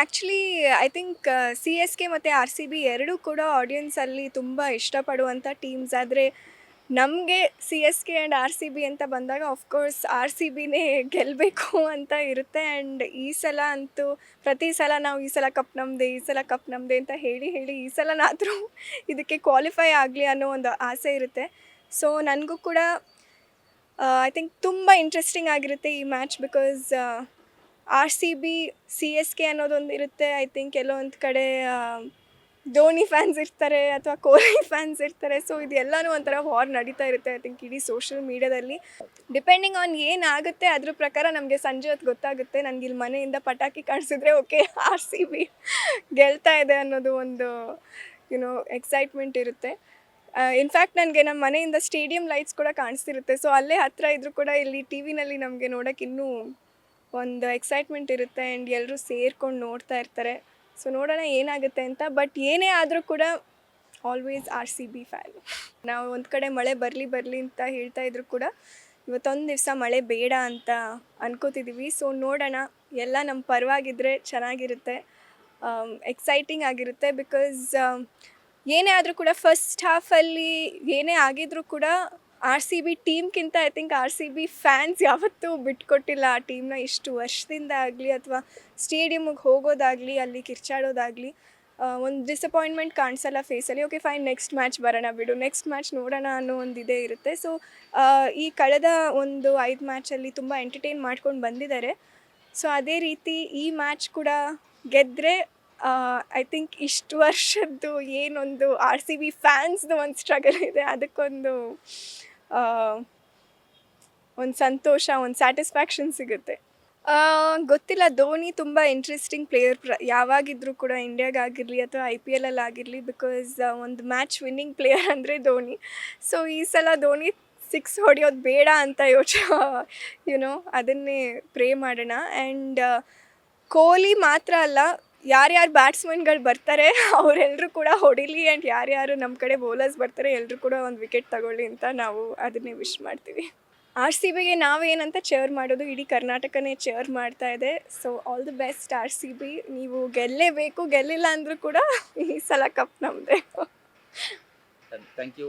Actually I think C S K ಮತ್ತು R C B ಎರಡೂ ಕೂಡ ಆಡಿಯನ್ಸಲ್ಲಿ ತುಂಬ ಇಷ್ಟಪಡುವಂಥ ಟೀಮ್ಸ್ ಆದರೆ ನಮಗೆ C S K and R C B ಅಂತ ಬಂದಾಗ ಆಫ್ಕೋರ್ಸ್ ಆರ್ ಸಿ ಬಿನೇ ಗೆಲ್ಲಬೇಕು ಅಂತ ಇರುತ್ತೆ. ಆ್ಯಂಡ್ ಈ ಸಲ ಅಂತೂ, ಪ್ರತಿ ಸಲ ನಾವು ಈ ಸಲ ಕಪ್ ನಮ್ಮದೆ ಈ ಸಲ ಕಪ್ ನಮ್ಮದೆ ಅಂತ ಹೇಳಿ ಹೇಳಿ ಈ ಸಲನಾದರೂ ಇದಕ್ಕೆ ಕ್ವಾಲಿಫೈ ಆಗಲಿ ಅನ್ನೋ ಒಂದು ಆಸೆ ಇರುತ್ತೆ. ಸೊ ನನಗೂ ಕೂಡ ಐ ಥಿಂಕ್ ತುಂಬ ಇಂಟ್ರೆಸ್ಟಿಂಗ್ ಆಗಿರುತ್ತೆ ಈ match because R C B C S K ಅನ್ನೋದೊಂದು ಇರುತ್ತೆ. ಐ ಥಿಂಕ್ ಕೆಲವೊಂದು ಕಡೆ ಧೋನಿ ಫ್ಯಾನ್ಸ್ ಇರ್ತಾರೆ ಅಥವಾ ಕೊಹ್ಲಿ ಫ್ಯಾನ್ಸ್ ಇರ್ತಾರೆ. ಸೊ ಇದೆಲ್ಲನೂ ಒಂಥರ ವಾರ್ ನಡೀತಾ ಇರುತ್ತೆ ಐ ಥಿಂಕ್ ಇಡೀ ಸೋಷಿಯಲ್ ಮೀಡಿಯಾದಲ್ಲಿ ಡಿಪೆಂಡಿಂಗ್ ಆನ್ ಏನಾಗುತ್ತೆ ಅದ್ರ ಪ್ರಕಾರ ನಮಗೆ ಸಂಜೆ ಹೊತ್ತು ಗೊತ್ತಾಗುತ್ತೆ. ನನಗೆ ಇಲ್ಲಿ ಮನೆಯಿಂದ ಪಟಾಕಿ ಕಾಣಿಸಿದ್ರೆ ಓಕೆ ಆರ್ ಸಿ ಬಿ ಗೆಲ್ತಾ ಇದೆ ಅನ್ನೋದು ಒಂದು ಯುನೋ ಎಕ್ಸೈಟ್ಮೆಂಟ್ ಇರುತ್ತೆ. ಇನ್ಫ್ಯಾಕ್ಟ್ ನನಗೆ ನಮ್ಮ ಮನೆಯಿಂದ ಸ್ಟೇಡಿಯಂ ಲೈಟ್ಸ್ ಕೂಡ ಕಾಣಿಸ್ತಿರುತ್ತೆ. ಸೊ ಅಲ್ಲೇ ಹತ್ತಿರ ಇದ್ರೂ ಕೂಡ ಇಲ್ಲಿ ಟಿ ವಿನಲ್ಲಿ ನಮಗೆ ನೋಡೋಕೆ ಇನ್ನೂ ಒಂದು ಎಕ್ಸೈಟ್ಮೆಂಟ್ ಇರುತ್ತೆ ಆ್ಯಂಡ್ ಎಲ್ಲರೂ ಸೇರ್ಕೊಂಡು ನೋಡ್ತಾ ಇರ್ತಾರೆ. ಸೊ ನೋಡೋಣ ಏನಾಗುತ್ತೆ ಅಂತ. ಬಟ್ ಏನೇ ಆದರೂ ಕೂಡ always R C B fan ನಾವು ಒಂದು ಕಡೆ ಮಳೆ ಬರಲಿ ಬರಲಿ ಅಂತ ಹೇಳ್ತಾ ಇದ್ರು ಕೂಡ ಇವತ್ತೊಂದು ದಿವಸ ಮಳೆ ಬೇಡ ಅಂತ ಅನ್ಕೋತಿದ್ದೀವಿ ಸೊ ನೋಡೋಣ. ಎಲ್ಲ ನಮ್ಮ ಪರವಾಗಿದ್ದರೆ ಚೆನ್ನಾಗಿರುತ್ತೆ. ಎಕ್ಸೈಟಿಂಗ್ ಆಗಿರುತ್ತೆ ಬಿಕಾಸ್ ಏನೇ ಆದರೂ ಕೂಡ ಫಸ್ಟ್ ಹಾಫಲ್ಲಿ ಏನೇ ಆಗಿದ್ರೂ ಕೂಡ R C B ಟೀಮ್ಗಿಂತ I think R C B fans ಯಾವತ್ತೂ ಬಿಟ್ಕೊಟ್ಟಿಲ್ಲ ಆ ಟೀಮ್ನ ಇಷ್ಟು ವರ್ಷದಿಂದ ಆಗಲಿ ಅಥವಾ ಸ್ಟೇಡಿಯಮ್ಗೆ ಹೋಗೋದಾಗಲಿ, ಅಲ್ಲಿ ಕಿರ್ಚಾಡೋದಾಗಲಿ ಒಂದು ಡಿಸಪಾಯಿಂಟ್ಮೆಂಟ್ ಕಾಣಿಸಲ್ಲ ಫೇಸಲ್ಲಿ ಓಕೆ ಫೈನ್ ನೆಕ್ಸ್ಟ್ ಮ್ಯಾಚ್ ಬರೋಣ ಬಿಡು ನೆಕ್ಸ್ಟ್ ಮ್ಯಾಚ್ ನೋಡೋಣ ಅನ್ನೋ ಒಂದು ಇದೇ ಇರುತ್ತೆ. ಸೊ ಈ ಕಳೆದ ಒಂದು ಐದು ಮ್ಯಾಚಲ್ಲಿ ತುಂಬ ಎಂಟರ್ಟೈನ್ ಮಾಡ್ಕೊಂಡು ಬಂದಿದ್ದಾರೆ. ಸೊ ಅದೇ ರೀತಿ ಈ ಮ್ಯಾಚ್ ಕೂಡ ಗೆದ್ದರೆ ಐ ಥಿಂಕ್ ಇಷ್ಟು ವರ್ಷದ್ದು ಏನೊಂದು ಆರ್ ಸಿ ಬಿ ಫ್ಯಾನ್ಸ್ದು ಒಂದು ಸ್ಟ್ರಗಲ್ ಇದೆ. ಅದಕ್ಕೊಂದು ಒಂದು ಸಂತೋಷ, ಒಂದು ಸ್ಯಾಟಿಸ್ಫ್ಯಾಕ್ಷನ್ ಸಿಗುತ್ತೆ. ಗೊತ್ತಿಲ್ಲ, ಧೋನಿ ತುಂಬ ಇಂಟ್ರೆಸ್ಟಿಂಗ್ ಪ್ಲೇಯರ್ ಪ್ರ, ಯಾವಾಗಿದ್ರೂ ಕೂಡ ಇಂಡಿಯಾಗಾಗಿರಲಿ ಅಥವಾ ಐ ಪಿ ಎಲಲ್ಲಿ ಆಗಿರಲಿ ಬಿಕಾಸ್ ಒಂದು ಮ್ಯಾಚ್ ವಿನ್ನಿಂಗ್ ಪ್ಲೇಯರ್ ಅಂದರೆ ಧೋನಿ. ಸೊ ಈ ಸಲ ಧೋನಿ ಸಿಕ್ಸ್ ಹೊಡೆಯೋದು ಬೇಡ ಅಂತ ಯೋಚನೆ ಯುನೋ ಅದನ್ನೇ ಪ್ರೇ ಮಾಡೋಣ. ಆ್ಯಂಡ್ ಕೋಹ್ಲಿ ಮಾತ್ರ ಅಲ್ಲ ಯಾರ್ಯಾರು ಬ್ಯಾಟ್ಸ್ಮನ್ಗಳು ಬರ್ತಾರೆ ಅವರೆಲ್ಲರೂ ಕೂಡ ಹೊಡಿಲಿ ಆ್ಯಂಡ್ ಯಾರ್ಯಾರು ನಮ್ಮ ಕಡೆ ಬೌಲರ್ಸ್ ಬರ್ತಾರೆ ಎಲ್ಲರೂ ಕೂಡ ಒಂದು ವಿಕೆಟ್ ತಗೊಳ್ಳಿ ಅಂತ ನಾವು ಅದನ್ನೇ ವಿಶ್ ಮಾಡ್ತೀವಿ. ಆರ್ ಸಿ ಬಿಗೆ ನಾವೇನಂತ ಚೇರ್ ಮಾಡೋದು, ಇಡೀ ಕರ್ನಾಟಕನೇ ಚೇರ್ ಮಾಡ್ತಾ ಇದೆ. So all the best R C B ನೀವು ಗೆಲ್ಲೇಬೇಕು, ಗೆಲ್ಲಿಲ್ಲ ಅಂದರೂ ಕೂಡ ಈ ಸಲ ಕಪ್ ನಮ್ಮದೇ ಥ್ಯಾಂಕ್ ಯು